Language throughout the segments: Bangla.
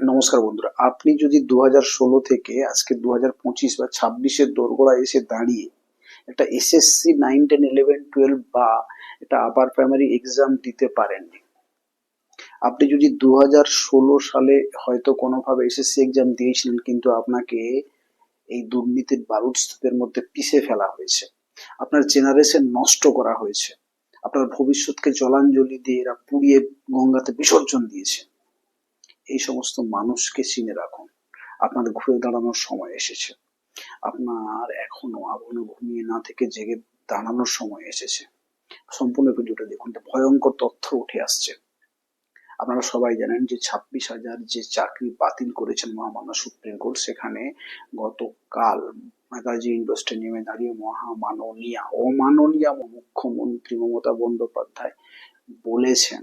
নমস্কার বন্ধুরা, আপনি যদি দু ষোলো থেকে আজকে দু হাজার পঁচিশ বা ছাব্বিশের দোরগোড়া এসে দাঁড়িয়ে একটা SSC nine ten eleven twelve বা একটা আপার প্রাইমারি এক্সাম দিতে পারেননি আপনি যদি দু হাজার ষোলো সালে হয়তো কোনোভাবে এসএসসি এক্সাম দিয়েছিলেন কিন্তু আপনাকে এই দুর্নীতির বারুদস্তূপের মধ্যে পিষে ফেলা হয়েছে, আপনার জেনারেশন নষ্ট করা হয়েছে, আপনার ভবিষ্যৎকে জলাঞ্জলি দিয়ে এরা পুড়িয়ে গঙ্গাতে বিসর্জন দিয়েছে এই সমস্ত মানুষকে চিনে রাখুন। আপনার ঘুরে দাঁড়ানোর সময় এসেছে। আপনার এখনও আগুনে ঘুমিয়ে না থেকে জেগে দাঁড়ানোর সময় এসেছে। সম্পূর্ণ ভিডিওটা দেখুন ভয়ঙ্কর তথ্য উঠে আসছে। আপনারা সবাই জানেন যে ছাব্বিশ হাজার যে চাকরি বাতিল করেছেন মহামান্য সুপ্রিম কোর্ট, সেখানে গতকাল নেতাজি ইন্ডাস্ট্রি নেমে দাঁড়িয়ে মহামাননীয়া, অমাননীয়া মুখ্যমন্ত্রী মমতা বন্দ্যোপাধ্যায় বলেছেন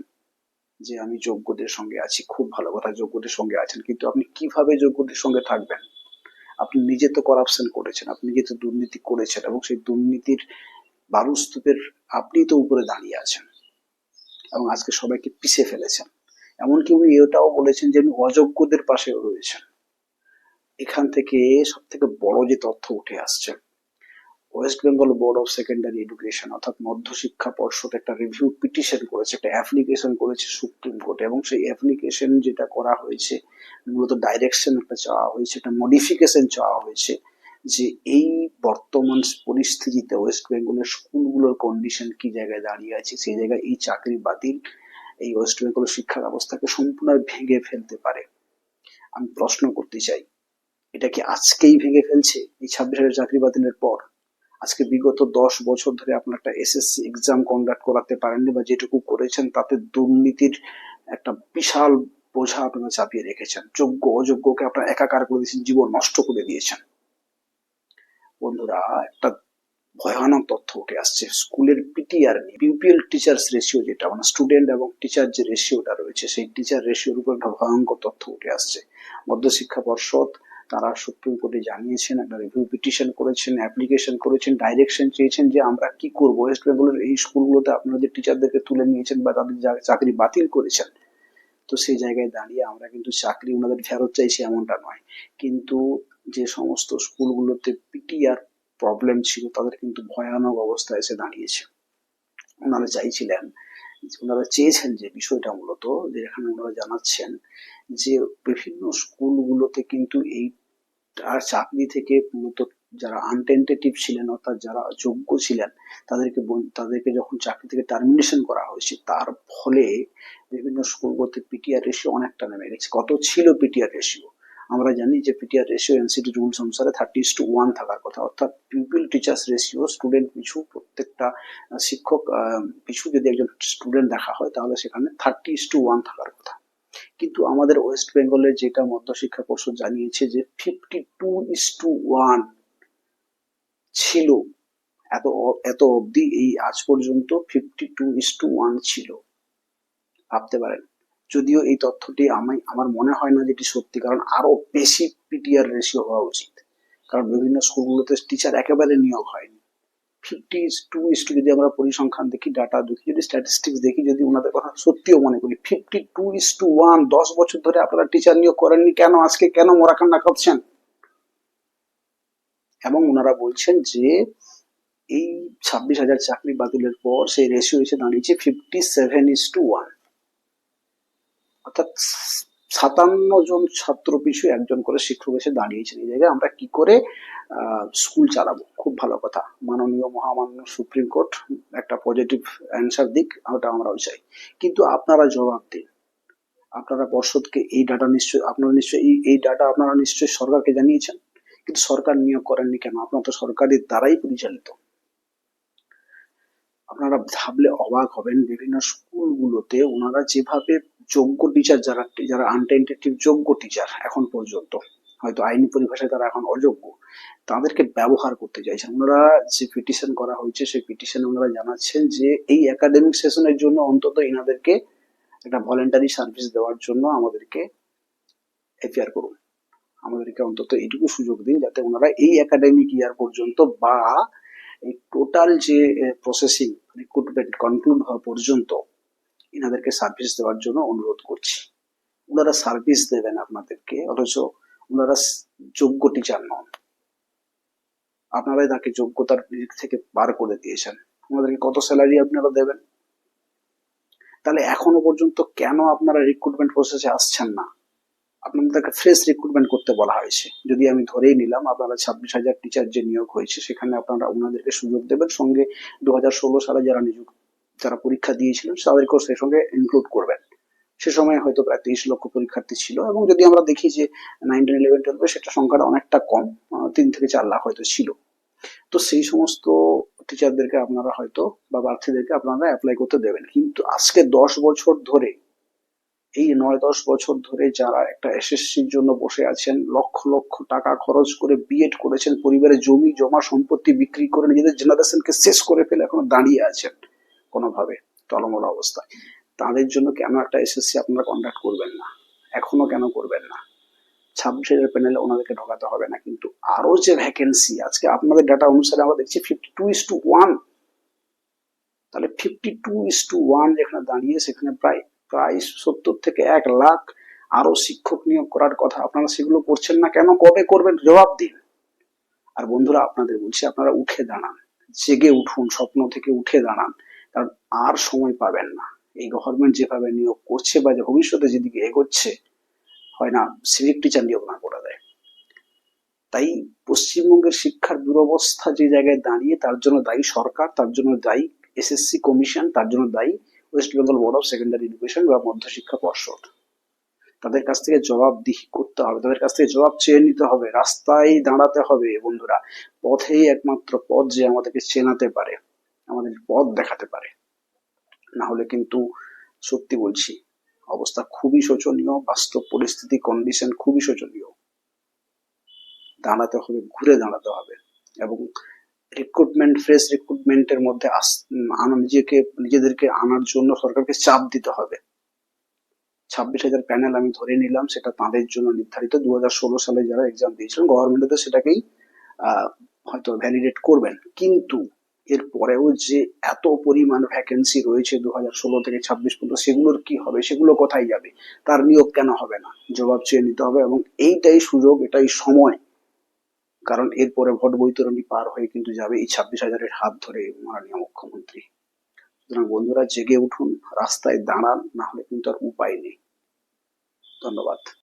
যে আমি যোগ্যদের সঙ্গে আছি, খুব ভালো কথা যোগ্যদের সঙ্গে আছেন, কিন্তু আপনি কীভাবে যোগ্যদের সঙ্গে থাকবেন? আপনি নিজে তো করাপশন করেছেন, আপনি নিজে তো দুর্নীতি করেছেন এবং সেই দুর্নীতির বারুস্তূপের আপনি তো উপরে দাঁড়িয়ে আছেন এবং আজকে সবাইকে পিছিয়ে ফেলেছেন। এমনকি উনি এটাও বলেছেন যে উনি অযোগ্যদের পাশেও রয়েছেন। এখান থেকে সব থেকে বড় যে তথ্য উঠে আসছে West Bengal Board of Secondary Education অর্থাৎ মধ্যশিক্ষা পর্ষদ একটা রিভিউ পিটিশন করেছে, একটা অ্যাপ্লিকেশন করেছে সুপ্রিম কোর্টে এবং সেই অ্যাপ্লিকেশন যেটা করা হয়েছে, মূলত ডাইরেকশন একটা চাওয়া হয়েছে, একটা মডিফিকেশন চাওয়া হয়েছে যে এই বর্তমান পরিস্থিতিতে ওয়েস্ট বেঙ্গলের স্কুলগুলোর কন্ডিশন কি জায়গায় দাঁড়িয়ে আছে, সেই জায়গায় এই চাকরি বাতিল, এই ওয়েস্ট বেঙ্গলের শিক্ষা ব্যবস্থাকে সম্পূর্ণ ভেঙে ফেলতে পারে। আমি প্রশ্ন করতে চাই, এটা কি আজকেই ভেঙে ফেলছে এই ছাব্বিশ হাজার চাকরি বাতিলের পর? আজকে বিগত দশ বছর ধরে আপনার একটা এসএসসি এক্সাম কন্ডাক্ট করাতে পারেননি বা যেটুকু করেছেন, তাতে দুর্নীতির একটা বিশাল বোঝা আপনারা চাপিয়ে রেখেছেন। যোগ্য, অযোগ্যকে আপনারা একাকার করে দিয়েছেন, জীবন নষ্ট করে দিয়েছেন। বন্ধুরা, একটা ভয়ানক তথ্য উঠে আসছে। স্কুলের পিটিআর নিয়ে পিপিএল টিচার্স রেশিও যেটা মানে স্টুডেন্ট এবং টিচার যে রেশিওটা রয়েছে, সেই টিচার রেশিওর উপর একটা ভয়ঙ্কর তথ্য উঠে আসছে। মধ্যশিক্ষা পর্ষদ তারা সুপ্রিম কোর্টে জানিয়েছেন, একটা রিভিউ পিটিশন করেছেন অ্যাপ্লিকেশন করেছেন ডাইরেকশন চেয়েছেন যে আমরা কি করব? ওয়েস্ট বেঙ্গলের এই স্কুলগুলোতে আপনারা যে টিচারদেরকে তুলে নিয়েছেন বা তাদের চাকরি বাতিল করেছেন, তো সেই জায়গায় দাঁড়িয়ে আমরা কিন্তু চাকরি ওনাদের ফেরত চাইছি এমনটা নয়। কিন্তু যে সমস্ত স্কুলগুলোতে পিটিআর প্রবলেম ছিল, তাদের কিন্তু ভয়ানক অবস্থা এসে দাঁড়িয়েছে। ওনারা চাইছিলেন ওনারা চেয়েছেন যে বিষয়টা মূলত, যে এখানে ওনারা জানাচ্ছেন যে বিভিন্ন স্কুলগুলোতে কিন্তু এই আর চাকরি থেকে মূলত যারা আনটেন্টেটিভ ছিলেন অর্থাৎ যারা যোগ্য ছিলেন, তাদেরকে তাদেরকে যখন চাকরি থেকে টার্মিনেশন করা হয়েছে, তার ফলে বিভিন্ন স্কুলগুলোতে পিটিআর রেশিও অনেকটা নেমে গেছে। কত ছিল পিটিআর রেশিও আমরা জানি যে পিটিআর রেশিও এনসিটি রুলস অনুসারে থার্টি টু ওয়ান থাকার কথা। অর্থাৎ পিপিল টিচার্স রেশিও স্টুডেন্ট পিছু, প্রত্যেকটা শিক্ষক পিছু যদি একজন স্টুডেন্ট দেখা হয়, তাহলে সেখানে থার্টি টু ওয়ান থাকার কথা। কিন্তু আমাদের ওয়েস্ট বেঙ্গলে যেটা মধ্যশিক্ষা পর্ষদ জানিয়েছে যে fifty two is to one ছিল, এত এত অবধি এই আজ পর্যন্ত fifty two is to one ছিল। ভাবতে পারেন। যদিও এই তথ্যটি আমি, আমার মনে হয় না যেটি সত্যি, কারণ আরও বেশি পিটিআর রেশিও হওয়া উচিত। কারণ বিভিন্ন স্কুলগুলোতে টিচার একেবারে নিয়োগ হয়নি। ফিফটি টু ইস টু যদি আমরা পরিসংখ্যান দেখি ডাটা দেখি, যদি স্ট্যাটিস্টিক্স দেখি, যদি ওনাদের কথা সত্যিও মনে করি fifty two is to one দশ বছর ধরে আপনারা টিচার নিয়োগ করেননি কেন? আজকে কেন মোরাকান্না করছেন? এবং ওনারা বলছেন যে, এই ছাব্বিশ হাজার চাকরি বাতিলের পর সেই রেশিও এসে দাঁড়িয়েছে fifty seven is to one অর্থাৎ সাতান্ন জন ছাত্র পিছু একজন করে শিক্ষক এসে দাঁড়িয়েছেন এই জায়গায়। আমরা কি করে স্কুল চালাবো? খুব ভালো কথা। মাননীয় মহামান্য সুপ্রিম কোর্ট একটা পজিটিভ অ্যান্সার দিক, ওটা আমরাও চাই। কিন্তু আপনারা জবাব দিন। আপনারা পর্ষদকে এই ডাটা নিশ্চয় আপনারা নিশ্চয়ই, এই এই ডাটা আপনারা নিশ্চয়ই সরকারকে জানিয়েছেন। কিন্তু সরকার নিয়োগ করেননি কেন? আপনারা তো সরকারের দ্বারাই পরিচালিত। আপনারা ভাবলে অবাক হবেন, বিভিন্ন স্কুলগুলোতে ওনারা যেভাবে যোগ্য টিচার যারা যারা আনটেন্টেটিভ যোগ্য টিচার এখন পর্যন্ত, হয়তো আইনি পরিভাষায় তারা এখন অযোগ্য, তাদেরকে ব্যবহার করতে চাইছেন। ওনারা যে পিটিশন করা হয়েছে, সেই পিটিশনে ওনারা জানাচ্ছেন যে এই একাডেমিক সেশনের জন্য অন্তত এনাদেরকে একটা ভলেন্টারি সার্ভিস দেওয়ার জন্য আমাদেরকে এফিয়ার করুন। আমাদেরকে অন্তত এইটুকু সুযোগ দিন যাতে ওনারা এই একাডেমিক ইয়ার পর্যন্ত বা এই টোটাল যে প্রসেসিং রিক্রুটমেন্ট কনক্লুড হওয়া পর্যন্ত এনাদেরকে সার্ভিস দেওয়ার জন্য অনুরোধ করছি। ওনারা সার্ভিস দেবেন আপনাদেরকে, অথচ ওনারা যোগ্য টিচার নন। আপনারাই তাকে যোগ্যতার দিক থেকে বার করে দিয়েছেন। ওনাদেরকে কত স্যালারি আপনারা দেবেন? তাহলে এখনও পর্যন্ত কেন আপনারা রিক্রুটমেন্ট প্রসেসে আসছেন না? আপনাদেরকে ফ্রেশ রিক্রুটমেন্ট করতে বলা হয়েছে। যদি আমি ধরেই নিলাম, আপনারা ছাব্বিশ হাজার টিচার যে নিয়োগ হয়েছে, সেখানে আপনারা ওনাদেরকে সুযোগ দেবেন। সঙ্গে দু সালে যারা নিয়োগ যারা পরীক্ষা দিয়েছিলেন, তাদেরকেও সেই সঙ্গে ইনক্লুড করবেন। সে সময় হয়তো প্রায় তেইশ লক্ষ পরীক্ষার্থী ছিল এবং যদি আমরা দেখি যে নাইনটিন ইলেভেন টুয়েলভে সেটা সংখ্যাটা অনেকটা কম তিন থেকে চার লাখ হয়তো ছিল। তো সেই সমস্ত টিচারদেরকে আপনারা হয়তো বা প্রার্থীদেরকে আপনারা অ্যাপ্লাই করতে দেবেন। কিন্তু আজকে দশ বছর ধরে, এই নয় দশ বছর ধরে যারা একটা এসএসসির জন্য বসে আছেন, লক্ষ লক্ষ টাকা খরচ করে বিএড করেছেন পরিবারের জমি, জমা সম্পত্তি বিক্রি করে নিজেদের জেনারেশনকে শেষ করে ফেলে এখনও দাঁড়িয়ে আছেন কোনোভাবে টলমল অবস্থায় তাদের জন্য কেন একটা এসএসসি আপনারা কন্ডাক্ট করবেন না? এখনও কেন করবেন না? ছাব্বিশ হাজার প্যানেলে ওনাদেরকে ঢোকাতে হবে না, কিন্তু আরও যে ভ্যাকেন্সি আজকে আপনাদের ডাটা অনুসারে আমরা দেখছি fifty two is to one তাহলে fifty two is to one যেখানে দাঁড়িয়ে, সেখানে প্রায় প্রায় সত্তর থেকে এক লাখ আরও শিক্ষক নিয়োগ করার কথা। আপনারা সেগুলো করছেন না কেন? কবে করবেন? জবাব দিন। আর বন্ধুরা, আপনাদের বলছি, আপনারা উঠে দাঁড়ান। জেগে উঠুন, স্বপ্ন থেকে উঠে দাঁড়ান। কারণ আর সময় পাবেন না। এই গভর্নমেন্ট যেভাবে নিয়োগ করছে বা ভবিষ্যতে যেদিকে এগোচ্ছে, হয় না সিভিক টিচার নিয়োগ না করে দেয় তাই পশ্চিমবঙ্গের শিক্ষার দুরবস্থা যে জায়গায় দাঁড়িয়ে, তার জন্য দায়ী সরকার, তার জন্য দায়ী এসএসসি কমিশন তার জন্য দায়ী West Bengal Board of Secondary Education বা মধ্যশিক্ষা পর্ষদ। তাদের কাছ থেকে জবাবদিহি করতে হবে, তাদের কাছ থেকে জবাব চেয়ে নিতে হবে, রাস্তায় দাঁড়াতে হবে বন্ধুরা। পথেই একমাত্র পথ যে আমাদেরকে চেনাতে পারে। আমাদের পথ দেখাতে পারে। না হলে কিন্তু সত্যি বলছি, অবস্থা খুবই শোচনীয়, বাস্তব পরিস্থিতি কন্ডিশন খুবই শোচনীয়। দাঁড়াতে হবে, ঘুরে দাঁড়াতে হবে এবং রিক্রুটমেন্ট ফ্রেশ রিক্রুটমেন্টের মধ্যে নিজেকে, নিজেদেরকে আনার জন্য সরকারকে চাপ দিতে হবে। ছাব্বিশ হাজার প্যানেল আমি ধরে নিলাম, সেটা তাদের জন্য নির্ধারিত। দু হাজার ষোলো সালে যারা এক্সাম দিয়েছিলেন গভর্নমেন্টে সেটাকেই হয়তো ভ্যালিডেট করবেন। কিন্তু এর পরেও যে এত পরিমাণ ভ্যাকেন্সি রয়েছে দু হাজার ষোলো থেকে ছাব্বিশ পর্যন্ত, সেগুলোর কি হবে? সেগুলো কোথায় যাবে? তার নিয়োগ কেন হবে না? জবাব চেয়ে নিতে হবে এবং এইটাই সুযোগ, এটাই সময়। কারণ এরপরে ভোট বৈতরণী পার হয়ে কিন্তু যাবে এই ছাব্বিশ হাজারের হাত ধরে মাননীয় মুখ্যমন্ত্রী। সুতরাং বন্ধুরা, জেগে উঠুন, রাস্তায় দাঁড়ান না হলে কিন্তু আর উপায় নেই। ধন্যবাদ।